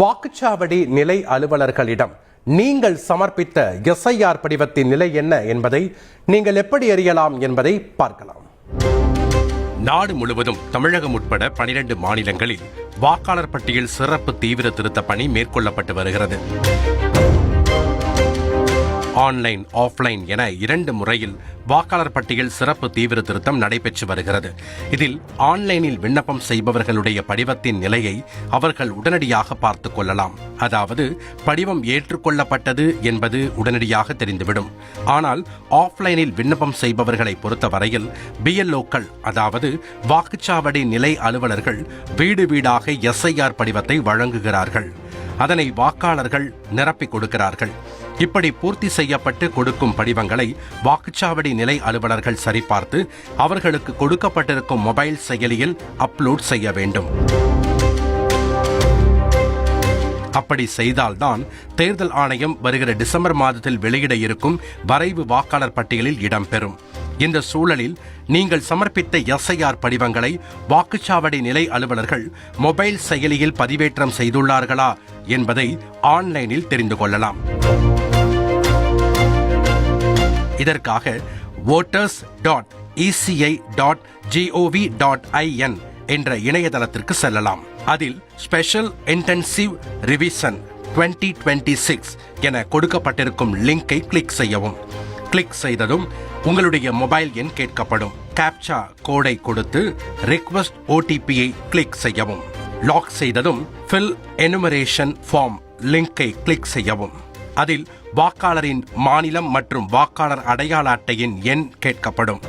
வாக்குச்சாவடி நிலை அலுவலர்களிடம் நீங்கள் சமர்ப்பித்த எஸ்ஐஆர் படிவத்தின் நிலை என்ன என்பதை நீங்கள் எப்படி அறியலாம் என்பதை பார்க்கலாம். நாடு முழுவதும் தமிழகம் உட்பட பனிரெண்டு மாநிலங்களில் வாக்காளர் பட்டியல் சிறப்பு தீவிர திருத்த பணி மேற்கொள்ளப்பட்டு வருகிறது. ஆன்லைன் ஆஃப்லைன் என இரண்டு முறையில் வாக்காளர் பட்டியல் சிறப்பு தீவிர திருத்தம் நடைபெற்று வருகிறது. இதில் ஆன்லைனில் விண்ணப்பம் செய்பவர்களுடைய படிவத்தின் நிலையை அவர்கள் உடனடியாக பார்த்துக் கொள்ளலாம். அதாவது படிவம் ஏற்றுக்கொள்ளப்பட்டது என்பது உடனடியாக தெரிந்துவிடும். ஆனால் ஆஃப்லைனில் விண்ணப்பம் செய்பவர்களை பொறுத்தவரையில் பிஎல்ஓக்கள் அதாவது வாக்குச்சாவடி நிலை அலுவலர்கள் வீடு வீடாக எஸ்ஐஆர் படிவத்தை வழங்குகிறார்கள். அதனை வாக்காளர்கள் நிரப்பிக் கொடுக்கிறார்கள். இப்படி பூர்த்தி செய்யப்பட்டு கொடுக்கும் படிவங்களை வாக்குச்சாவடி நிலை அலுவலர்கள் சரிபார்த்து அவர்களுக்கு கொடுக்கப்பட்டிருக்கும் மொபைல் செயலியில் அப்லோட் செய்ய வேண்டும். அப்படி செய்தால்தான் தேர்தல் ஆணையம் வருகிற டிசம்பர் மாதத்தில் வெளியிட இருக்கும் வரைவு வாக்காளர் பட்டியலில் இடம்பெறும் இந்த சூழலில் நீங்கள் சமர்ப்பித்த எஸ்ஐஆர் படிவங்களை வாக்குச்சாவடி நிலை அலுவலர்கள் மொபைல் செயலியில் பதிவேற்றம் செய்துள்ளார்களா என்பதை ஆன்லைனில் தெரிந்து கொள்ளலாம். இதற்காக voters dot ECI dot GOV dot IN என்ற இணையதளத்திற்கு செல்லலாம். அதில் ஸ்பெஷல் இன்டென்சிவ் ரிவிஷன் 2026 சிக்ஸ் என கொடுக்கப்பட்டிருக்கும் லிங்கை கிளிக் செய்யவும். கிளிக் செய்ததும் உங்களுடைய மொபைல் எண் கேட்கப்படும். கேப்சா கோடை கொடுத்து ரிக்வெஸ்ட் ஓடிபியை கிளிக் செய்யவும். லாக் செய்ததும் ஃபில் எனுமரேஷன் ஃபார்ம் லிங்கை கிளிக் செய்யவும். அதில் வாக்காளரின் மாநிலம் மற்றும் வாக்காளர் அடையாள அட்டையின் எண் கேட்கப்படும்.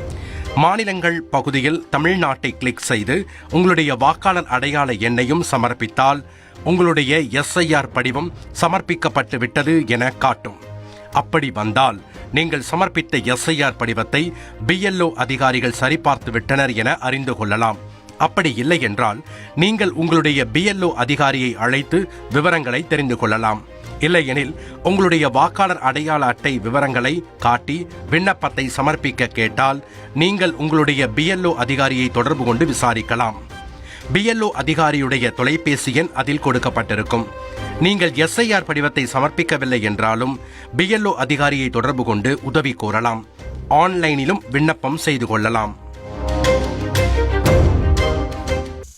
மாநிலங்கள் பகுதியில் தமிழ்நாட்டை கிளிக் செய்து உங்களுடைய வாக்காளர் அடையாள எண்ணையும் சமர்ப்பித்தால் உங்களுடைய எஸ்ஐஆர் படிவம் சமர்ப்பிக்கப்பட்டு விட்டது என காட்டும். அப்படி வந்தால் நீங்கள் சமர்ப்பித்த எஸ்ஐஆர் படிவத்தை பிஎல்ஓ அதிகாரிகள் சரிபார்த்து விட்டனர் என அறிந்து கொள்ளலாம். அப்படி இல்லை என்றால் நீங்கள் உங்களுடைய பிஎல்ஓ அதிகாரியை அழைத்து விவரங்களை தெரிந்து கொள்ளலாம். இல்லையெனில் உங்களுடைய வாக்காளர் அடையாள அட்டை விவரங்களை காட்டி விண்ணப்பத்தை சமர்ப்பிக்க கேட்டால் நீங்கள் உங்களுடைய பிஎல்ஓ அதிகாரியை தொடர்பு கொண்டு விசாரிக்கலாம். பிஎல்ஓ அதிகாரியுடைய தொலைபேசி எண் அதில் கொடுக்கப்பட்டிருக்கும். நீங்கள் எஸ்ஐஆர் படிவத்தை சமர்ப்பிக்கவில்லை என்றாலும் பிஎல்ஓ அதிகாரியை தொடர்பு கொண்டு உதவி கோரலாம். ஆன்லைனிலும் விண்ணப்பம் செய்து கொள்ளலாம்.